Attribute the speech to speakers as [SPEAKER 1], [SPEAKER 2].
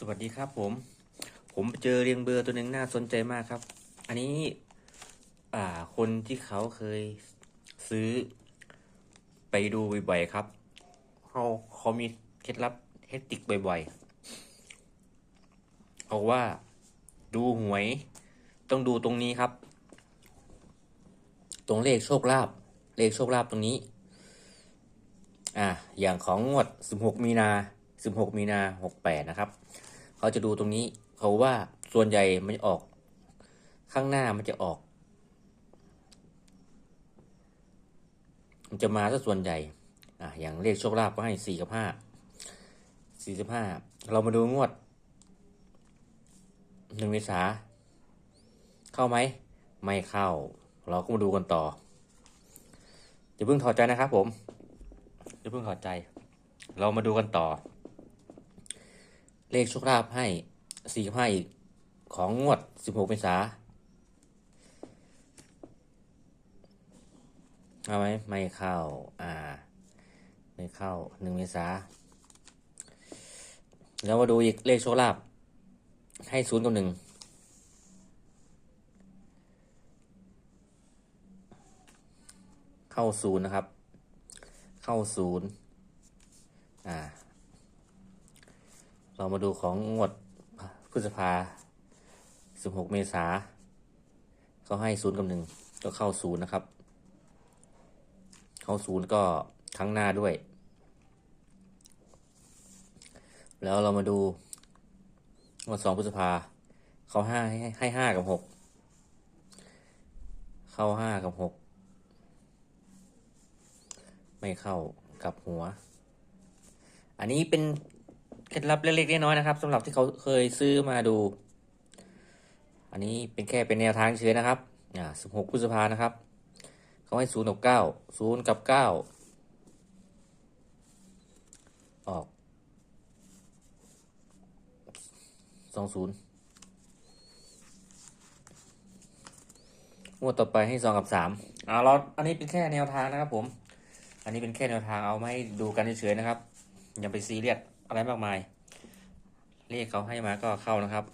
[SPEAKER 1] สวัสดีครับผม ผมเจอเรียงเบอร์ตัวหนึ่งน่าสนใจมากครับ อันนี้ อ่า คนที่เขาเคยซื้อไปดูบ่อยๆครับเขาเขามีเคล็ดลับเทคนิคบ่อยๆเอาว่าดูหวย ต้องดูตรงนี้ครับ ตรงเลขโชคลาภเลขโชคลาภตรงนี้ อ่าอย่างของงวด 16 มีนา16มีนา68นะครับ เขาจะดูตรงนี้ เขาว่าส่วนใหญ่มันจะออก ข้างหน้ามันจะออก มันจะมาซะส่วนใหญ่ อ่าอย่างเลขโชคลาภก็ให้4กับ5 4กับ5เรามาดูงวด1เมษาเข้าไหม ไม่เข้า เราก็มาดูกันต่ออย่าเพิ่งถอดใจนะครับผมอย่าเพิ่งถอดใจ เรามาดูกันต่อ เลขโชคลาภให้สี่กับห้าอีก ของงวดสิบหกเมษาเอาไหมไม่เข้า อ่า ไม่เข้าหนึ่งเมษาแล้วมาดูอีกเลขโชคลาภให้ศูนย์กับหนึ่งเข้าศูนย์นะครับ เข้าศูนย์อ่า เรามาดูของงวดพฤษภาสิบหกเมษาเขาให้ศูนย์กับหนึ่งก็เข้าศูนย์นะครับ เข้าศูนย์ก็ครั้งหน้าด้วย แล้วเรามาดูงวดสองพฤษภาเขาห้าให้ให้ห้ากับหกเข้าห้ากับหกไม่เข้ากับหัว อันนี้เป็น เคล็ดลับเล็กๆน้อยๆนะครับสำหรับที่เขาเคยซื้อมาดู อันนี้เป็นแค่เป็นแนวทางเฉยนะครับอ่าสิบหกพฤษภานะครับ เขาให้ศูนย์กับเก้าศูนย์กับเก้าออกสองศูนย์งวดต่อไปให้สองกับสามอ่าเราอันนี้เป็นแค่แนวทางนะครับผม อันนี้เป็นแค่แนวทางเอามาให้ดูกันเฉยๆนะครับ อย่าไปซีเรียส อะไรมากมาย เลขเขาให้มาก็เข้านะครับ